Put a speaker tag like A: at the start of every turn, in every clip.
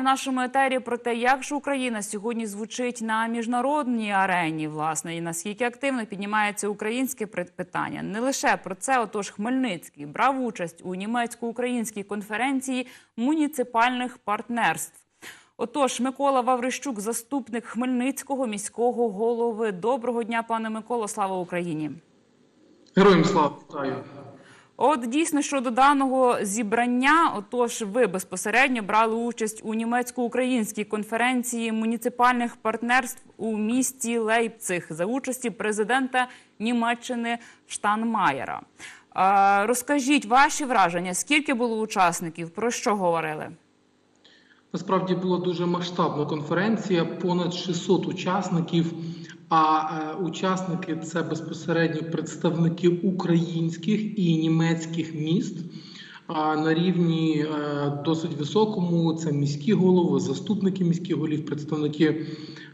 A: в нашому етері про те, як ж Україна сьогодні звучить на міжнародній арені, власне, і наскільки активно піднімається українське питання. Не лише про це, отож, Хмельницький брав участь у німецько-українській конференції муніципальних партнерств. Отож, Микола Ваврищук, заступник Хмельницького міського голови. Доброго дня, пане Миколо, слава Україні.
B: Героям слава вітаю.
A: От дійсно щодо даного зібрання, отож, ви безпосередньо брали участь у німецько-українській конференції муніципальних партнерств у місті Лейпциг за участі президента Німеччини Штанмаєра. Е, Розкажіть ваші враження, скільки було учасників, про що говорили?
B: Насправді була дуже масштабна конференція, понад 600 учасників. А е, учасники це безпосередньо представники українських і німецьких міст. А на рівні е, досить високому це міські голови, заступники міських голів, представники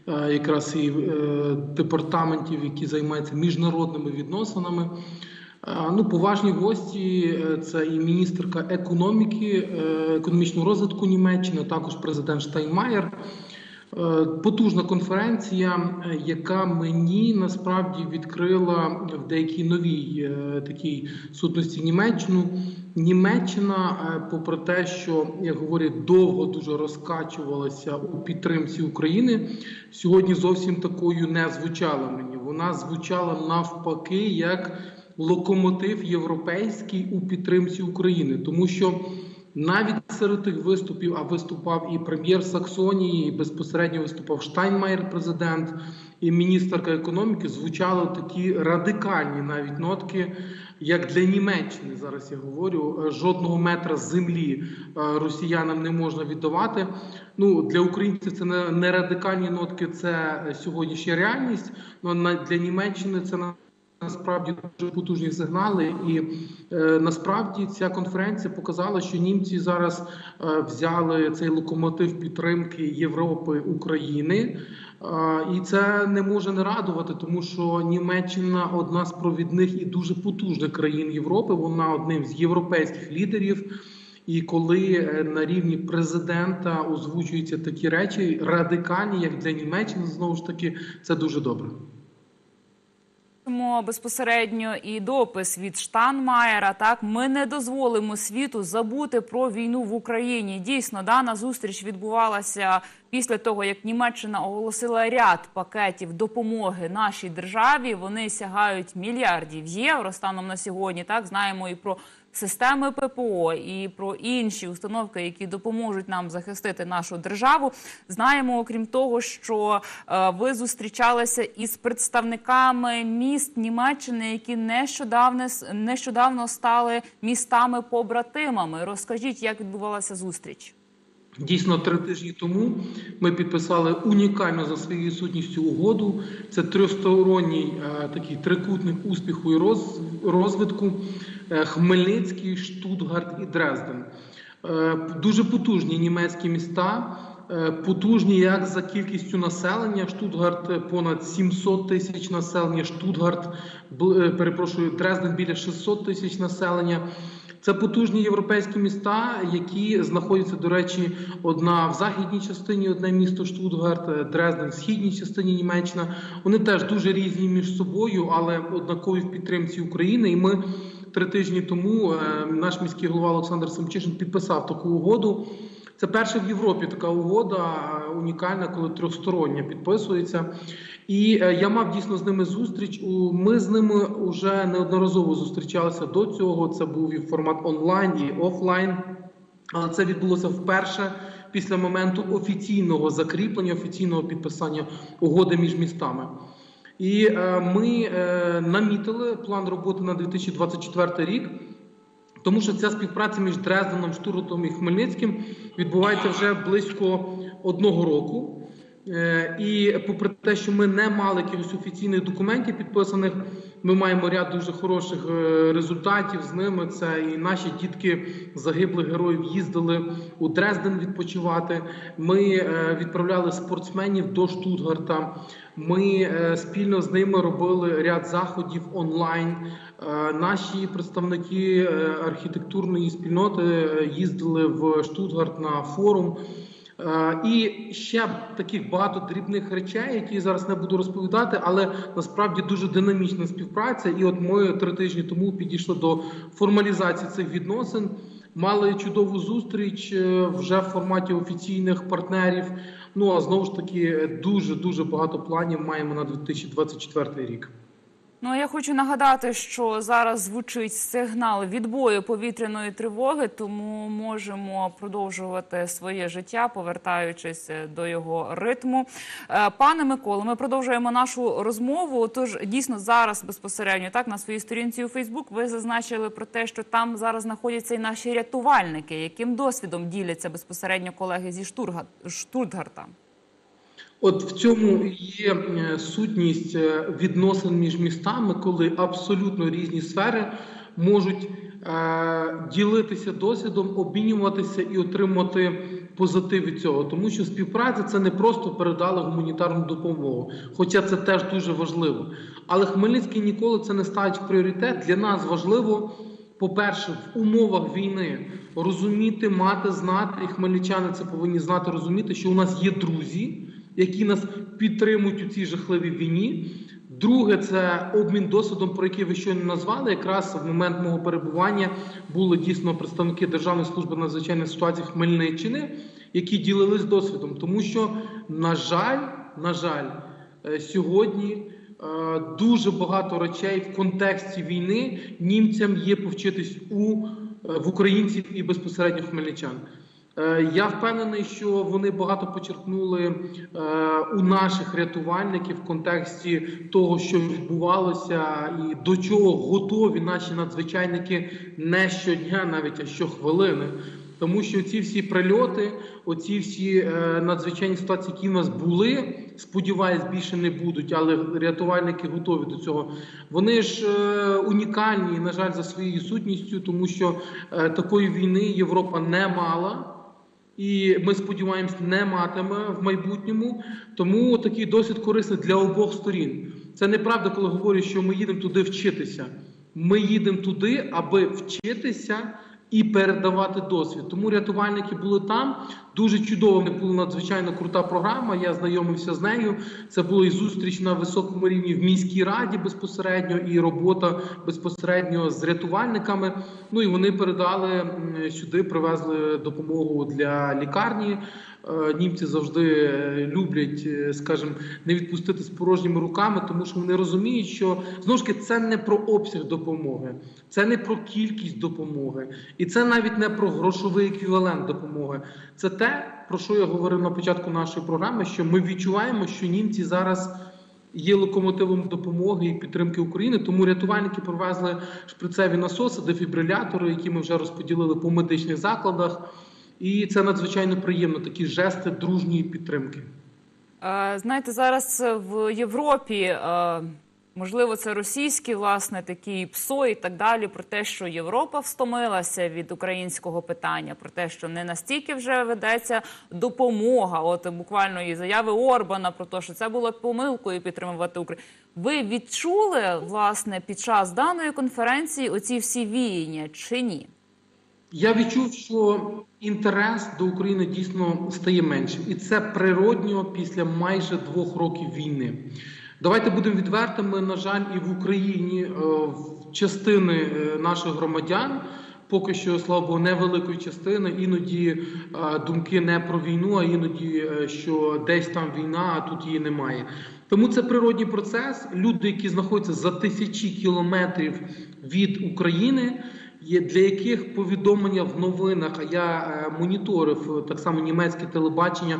B: е, якраз і е, департаментів, які займаються міжнародними відносинами. Ну, поважні гості це і міністерка економіки, економічного розвитку Німеччини, також президент Штайнмаєр. Е, Потужна конференція, е, яка мені насправді відкрила в деякій новій е, такій сутності Німеччину. Німеччина, попри те, що як говорять, довго дуже розкачувалася у підтримці України, сьогодні зовсім такою не звучала мені. Вона звучала навпаки як локомотив європейський у підтримці України, тому що навіть серед тих виступів, а виступав і прем'єр Саксонії, і безпосередньо виступав Штайнмаєр, президент і міністерка економіки, звучали такі радикальні навіть нотки, як для Німеччини. Зараз я говорю, е, жодного метра землі е, росіянам не можна віддавати. Ну для українців це не, радикальні нотки, це сьогоднішня реальність. Ну для Німеччини це. Насправді дуже потужні сигнали, і е, насправді ця конференція показала, що німці зараз е, взяли цей локомотив підтримки Європи України, е, і це не може не радувати, тому що Німеччина одна з провідних і дуже потужних країн Європи. Вона одним з європейських лідерів. І коли е, на рівні президента озвучуються такі речі радикальні, як для Німеччини, знову ж таки, це дуже добре.
A: Бачимо безпосередньо і допис від Штанмаєра. Так ми не дозволимо світу забути про війну в Україні. Дійсно, дана зустріч відбувалася після того, як Німеччина оголосила ряд пакетів допомоги нашій державі. Вони сягають мільярдів євро станом на сьогодні. Так знаємо і про системи ППО і про інші установки, які допоможуть нам захистити нашу державу. Знаємо, окрім того, що е, ви зустрічалися із представниками міст Німеччини, які нещодавно нещодавно стали містами побратимами. Розкажіть, як відбувалася зустріч?
B: Дійсно, три тижні тому ми підписали унікальну за своєю сутністю угоду. Це тристоронній е, такий трикутник успіху і роз, розвитку е, Хмельницький, Штутгарт і Дрезден. Е, дуже потужні німецькі міста. Потужні як за кількістю населення. Штутгарт понад 700 тисяч населення. Штутгарт перепрошую, Дрезден біля 600 тисяч населення. Це потужні європейські міста, які знаходяться, до речі, одна в західній частині, одне місто Штутгарт, Дрезден в східній частині Німеччина. Вони теж дуже різні між собою, але однакові в підтримці України. І ми три тижні тому е, наш міський голова Олександр Семчишин підписав таку угоду. Це перша в Європі така угода е, унікальна, коли трьохстороння підписується. І е, я мав дійсно з ними зустріч. Ми з ними вже неодноразово зустрічалися до цього. Це був і формат онлайн і офлайн. Але це відбулося вперше після моменту офіційного закріплення, офіційного підписання угоди між містами. І е, ми е, намітили план роботи на 2024 рік. Тому що ця співпраця між Дрезденом, Штуротом і Хмельницьким відбувається вже близько одного року. Е, І попри те, що ми не мали якихось офіційних документів підписаних, ми маємо ряд дуже хороших е, результатів з ними. Це і наші дітки загиблих героїв їздили у Дрезден відпочивати. Ми е, відправляли спортсменів до Штутгарта. Ми спільно з ними робили ряд заходів онлайн. Наші представники архітектурної спільноти їздили в Штутгарт на форум. І ще таких багато дрібних речей, які я зараз не буду розповідати, але насправді дуже динамічна співпраця. І от ми три тижні тому підійшли до формалізації цих відносин. Мали чудову зустріч е, вже в форматі офіційних партнерів. Ну а знову ж таки дуже дуже багато планів маємо на 2024 рік.
A: Ну, я хочу нагадати, що зараз звучить сигнал відбою повітряної тривоги, тому можемо продовжувати своє життя, повертаючись е, до його ритму. Е, Пане Миколо, ми продовжуємо нашу розмову. Тож дійсно зараз безпосередньо так на своїй сторінці у Фейсбук ви зазначили про те, що там зараз знаходяться і наші рятувальники, яким досвідом діляться безпосередньо колеги зі Штурга- Штутгарта.
B: От в цьому є е, сутність е, відносин між містами, коли абсолютно різні сфери можуть е, ділитися досвідом, обмінюватися і отримати позитив від цього. Тому що співпраця це не просто передали гуманітарну допомогу, хоча це теж дуже важливо. Але Хмельницький ніколи це не ставить в пріоритет. Для нас важливо. По-перше, в умовах війни розуміти, мати, знати, і хмельничани це повинні знати, розуміти, що у нас є друзі, які нас підтримують у цій жахливій війні. Друге, це обмін досвідом, про який ви щойно назвали. Якраз в момент мого перебування були дійсно представники Державної служби надзвичайних ситуацій Хмельниччини, які ділились досвідом, тому що, на жаль, на жаль, е, сьогодні. Е, Дуже багато речей в контексті війни німцям є повчитись у е, в українців і безпосередньо хмельничан. Е, Я впевнений, що вони багато почерпнули е, у наших рятувальників в контексті того, що відбувалося, і до чого готові наші надзвичайники не щодня, навіть а щохвилини. Тому що ці всі прильоти, оці всі е, надзвичайні ситуації, які в нас були, сподіваюсь, більше не будуть, але рятувальники готові до цього. Вони ж унікальні, на жаль, за своєю сутністю, тому що такої війни Європа не мала. І ми сподіваємось, не матиме в майбутньому. Тому такий досвід корисний для обох сторін. Це неправда, коли говорять, що ми їдемо туди вчитися. Ми їдемо туди, аби вчитися і передавати досвід. Тому рятувальники були там. Дуже чудово. Них була надзвичайно крута програма. Я знайомився з нею. Це була і зустріч на високому рівні в міській раді безпосередньо, і робота безпосередньо з рятувальниками. Ну і вони передали сюди, привезли допомогу для лікарні. Е, Німці завжди е, люблять, е, скажімо, не відпустити з порожніми руками, тому що вони розуміють, що знову ж таки це не про обсяг допомоги, це не про кількість допомоги, і це навіть не про грошовий еквівалент допомоги. Це те, про що я говорив на початку нашої програми, що ми відчуваємо, що німці зараз. Є локомотивом допомоги і підтримки України, тому рятувальники привезли шприцеві насоси, дефібрилятори, які ми вже розподілили по медичних закладах. І це надзвичайно приємно, такі жести дружньої підтримки.
A: Знаєте, зараз в Європі, можливо, це російські, власне, такі ПСО і так далі, про те, що Європа встомилася від українського питання, про те, що не настільки вже ведеться допомога. От буквально і заяви Орбана про те, що це було помилкою підтримувати Україну. Ви відчули власне під час даної конференції оці всі віяння чи ні?
B: Я відчув, що інтерес до України дійсно стає меншим, і це природньо після майже двох років війни. Давайте будемо відвертими. На жаль, і в Україні е, частини е, наших громадян. Поки що, слава Богу, невеликої частини. Іноді е, думки не про війну, а іноді, е, що десь там війна, а тут її немає. Тому це природній процес. Люди, які знаходяться за тисячі кілометрів від України, є для яких повідомлення в новинах, а я е, моніторив е, так само німецьке телебачення.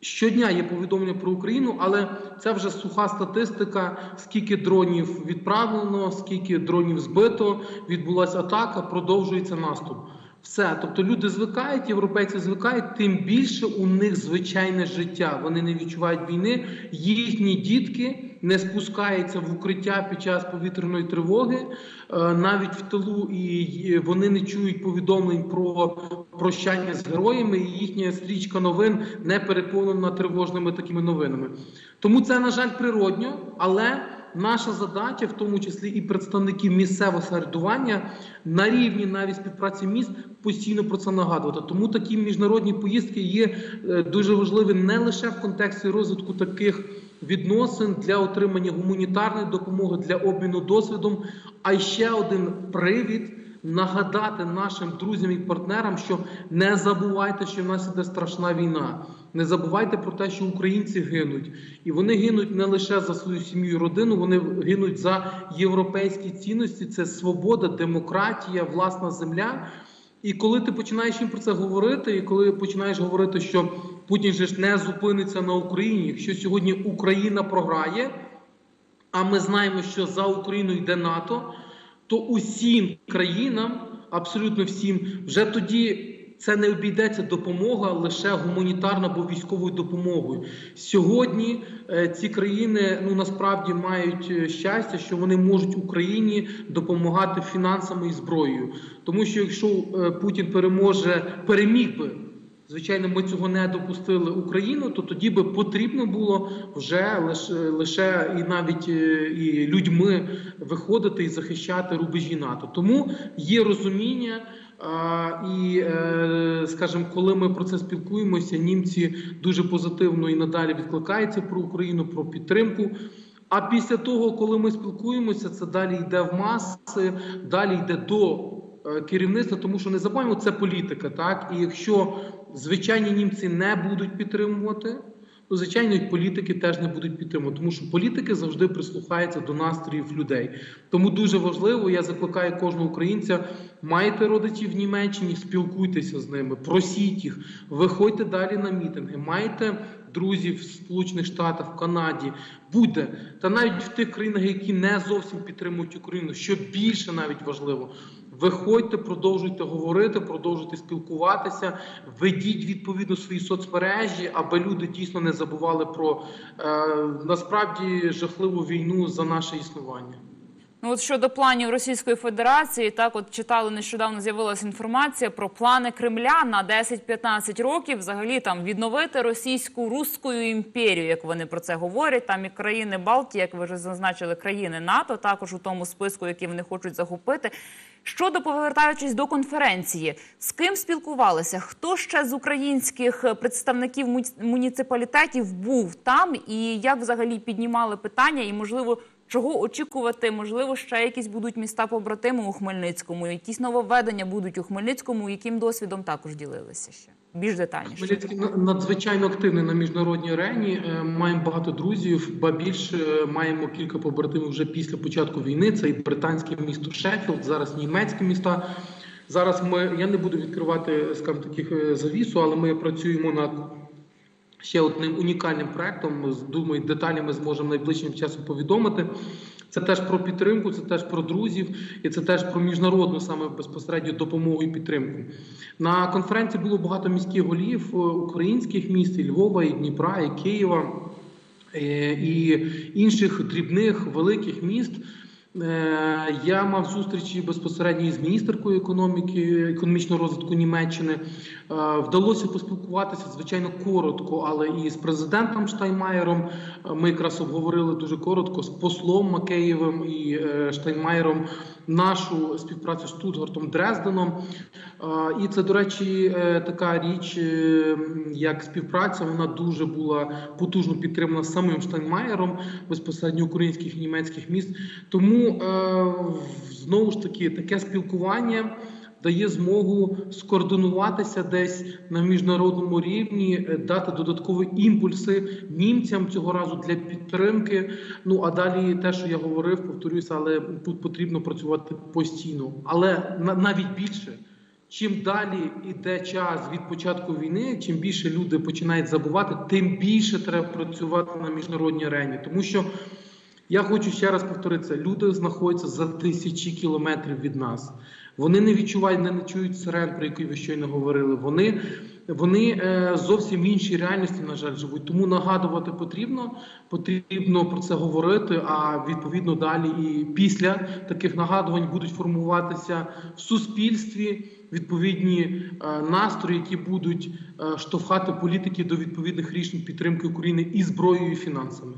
B: Щодня є повідомлення про Україну, але це вже суха статистика. Скільки дронів відправлено, скільки дронів збито, відбулася атака, продовжується наступ. Все, тобто люди звикають, європейці звикають, тим більше у них звичайне життя. Вони не відчувають війни. Їхні дітки не спускаються в укриття під час повітряної тривоги, е, навіть в тилу, і вони не чують повідомлень про прощання з героями. І їхня стрічка новин не переповнена тривожними такими новинами. Тому це на жаль природньо, але наша задача, в тому числі і представників місцевого середування, на рівні навіть співпраці міст постійно про це нагадувати. Тому такі міжнародні поїздки є е, дуже важливі не лише в контексті розвитку таких відносин для отримання гуманітарної допомоги для обміну досвідом, а ще один привід. Нагадати нашим друзям і партнерам, що не забувайте, що в нас іде страшна війна. Не забувайте про те, що українці гинуть, і вони гинуть не лише за свою сім'ю і родину, вони гинуть за європейські цінності. Це свобода, демократія, власна земля. І коли ти починаєш їм про це говорити, і коли починаєш говорити, що Путін же ж не зупиниться на Україні, якщо сьогодні Україна програє, а ми знаємо, що за Україну йде НАТО, то усім країнам, абсолютно всім, вже тоді це не обійдеться допомога лише гуманітарна або військовою допомогою. Сьогодні е, ці країни ну насправді мають е, щастя, що вони можуть Україні допомагати фінансами і зброєю. Тому що якщо е, Путін переможе, переміг би. Звичайно, ми цього не допустили Україну, то тоді би потрібно було вже лише, лише і навіть е, і людьми виходити і захищати рубежі НАТО. Тому є розуміння. І, е, скажімо, коли ми про це спілкуємося, німці дуже позитивно і надалі відкликаються про Україну, про підтримку. А після того, коли ми спілкуємося, це далі йде в маси, далі йде до керівництва, тому що не забуваємо, це політика. Так і якщо звичайні німці не будуть підтримувати, то звичайно і політики теж не будуть підтримувати, тому що політики завжди прислухаються до настроїв людей. Тому дуже важливо, я закликаю кожного українця, маєте родичів в Німеччині, спілкуйтеся з ними, просіть їх, виходьте далі на мітинги, маєте друзів в Сполучених Штатах, в Канаді, будьте та навіть в тих країнах, які не зовсім підтримують Україну, що більше навіть важливо. Виходьте, продовжуйте говорити, продовжуйте спілкуватися, ведіть відповідно свої соцмережі, аби люди дійсно не забували про е, насправді жахливу війну за наше існування.
A: Ну от щодо планів Російської Федерації, так от читали нещодавно з'явилася інформація про плани Кремля на 10-15 років. Взагалі там відновити російську руською імперію, як вони про це говорять. Там і країни Балтії, як ви вже зазначили, країни НАТО, також у тому списку, які вони хочуть захопити. Щодо повертаючись до конференції, з ким спілкувалися? Хто ще з українських представників муні- муніципалітетів був там, і як взагалі піднімали питання, і можливо. Чого очікувати? Можливо, ще якісь будуть міста побратими у Хмельницькому, якісь нововведення будуть у Хмельницькому, яким досвідом також ділилися ще більш детальніше.
B: Хмельницький надзвичайно активний на міжнародній арені. Е, Маємо багато друзів, ба більше е, маємо кілька побратимів вже після початку війни. Це і британське місто Шеффілд, зараз німецькі міста. Зараз ми я не буду відкривати скажімо, таких е, завісу, але ми працюємо над ще одним унікальним проектом. Думаю, деталі ми зможемо найближчим часом повідомити. Це теж про підтримку, це теж про друзів, і це теж про міжнародну саме безпосередньо допомогу і підтримку. На конференції було багато міських голів е, українських міст, і Львова, і Дніпра, і Києва, е, і інших дрібних великих міст. Е, Я мав зустрічі безпосередньо із міністеркою економіки, економічного розвитку Німеччини. Е, Вдалося поспілкуватися, звичайно, коротко, але і з президентом Штайнмаєром е, ми якраз обговорили дуже коротко з послом Макеєвим і Штайнмаєром нашу співпрацю з Штутгартом Дрезденом. І це, до речі, така річ, як співпраця, вона дуже була потужно підтримана самим Штайнмаєром, безпосередньо українських і німецьких міст. Тому е, знову ж таки таке спілкування. Дає змогу скоординуватися десь на міжнародному рівні, е, дати додаткові імпульси німцям цього разу для підтримки. Ну а далі те, що я говорив, повторюся, але тут потрібно працювати постійно. Але на- навіть більше, чим далі йде час від початку війни, чим більше люди починають забувати, тим більше треба працювати на міжнародній арені, тому що. Я хочу ще раз повторитися: люди знаходяться за тисячі кілометрів від нас. Вони не відчувають, не, не чують сирен, про які ви щойно говорили. Вони, вони е, зовсім в іншій реальності, на жаль, живуть. Тому нагадувати потрібно, потрібно про це говорити. А відповідно далі і після таких нагадувань будуть формуватися в суспільстві відповідні е, настрої, які будуть е, штовхати політики до відповідних рішень підтримки України і зброєю, і фінансами.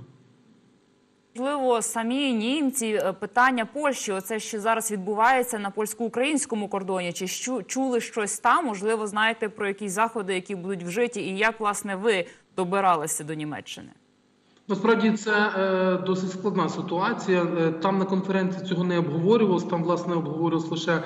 A: Можливо, самі німці е, питання Польщі, оце що зараз відбувається на польсько-українському кордоні. Чи чули щось там? Можливо, знаєте про якісь заходи, які будуть вжиті, і як власне ви добиралися до Німеччини?
B: Насправді це е, досить складна ситуація. Е, Там на конференції цього не обговорювалось. Там власне обговорювалась лише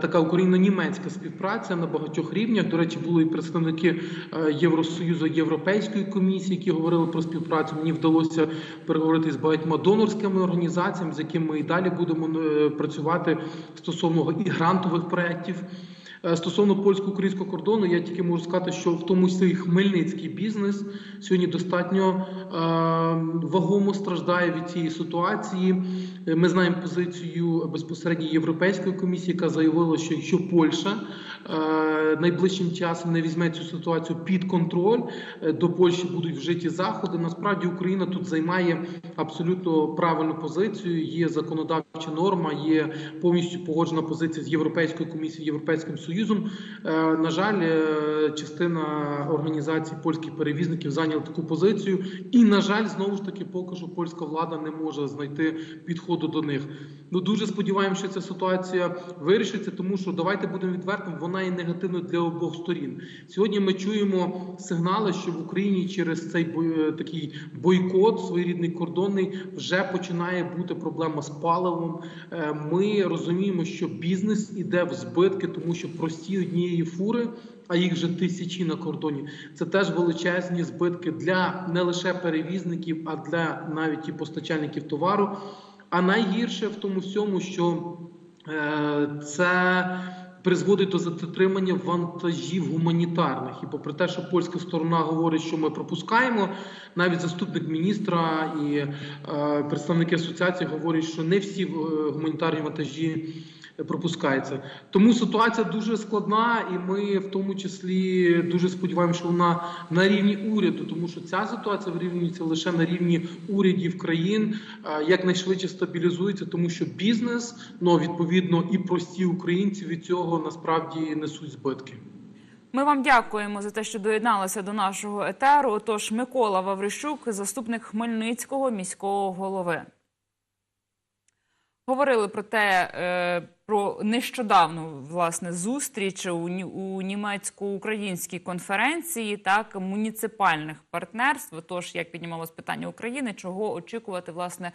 B: така україно-німецька співпраця на багатьох рівнях. До речі, були і представники е, Євросоюзу, Європейської комісії, які говорили про співпрацю. Мені вдалося переговорити з багатьма донорськими організаціями, з якими ми і далі будемо е, працювати стосовно і грантових проєктів. Е, Стосовно польсько-українського кордону, я тільки можу сказати, що в тому числі хмельницький бізнес сьогодні достатньо е, вагомо страждає від цієї ситуації. Е, Ми знаємо позицію безпосередньо Європейської комісії, яка заявила, що якщо Польща е, найближчим часом не візьме цю ситуацію під контроль, е, до Польщі будуть вжиті заходи. Насправді Україна тут займає абсолютно правильну позицію. Є законодавча норма, є повністю погоджена позиція з Європейською комісією, Європейським Союзом. Е, На жаль, е, частина організацій польських перевізників зайняла таку позицію, і на жаль, знову ж таки, поки що польська влада не може знайти підходу до них. Ну дуже сподіваємося, що ця ситуація вирішиться, тому що давайте будемо відвертими, вона є негативною для обох сторін. Сьогодні ми чуємо сигнали, що в Україні через цей бой- такий бойкот, своєрідний кордонний, вже починає бути проблема з паливом. Е, Ми розуміємо, що бізнес іде в збитки, тому що прості однієї фури. А їх вже тисячі на кордоні. Це теж величезні збитки для не лише перевізників, а для навіть і постачальників товару. А найгірше в тому всьому, що е, це призводить до затримання вантажів гуманітарних. І попри те, що польська сторона говорить, що ми пропускаємо, навіть заступник міністра і е, представники асоціації говорять, що не всі е, гуманітарні вантажі пропускається. Тому ситуація дуже складна, і ми в тому числі дуже сподіваємося, що вона на рівні уряду, тому що ця ситуація вирівнюється лише на рівні урядів країн, е, якнайшвидше стабілізується, тому що бізнес, ну відповідно, і прості українці від цього насправді несуть збитки.
A: Ми вам дякуємо за те, що доєдналися до нашого етеру. Отож, Микола Ваврищук, заступник Хмельницького міського голови. Говорили про те, е, про нещодавну власне зустріч у, у німецько-українській конференції так муніципальних партнерств. Тож як піднімалось питання України, чого очікувати власне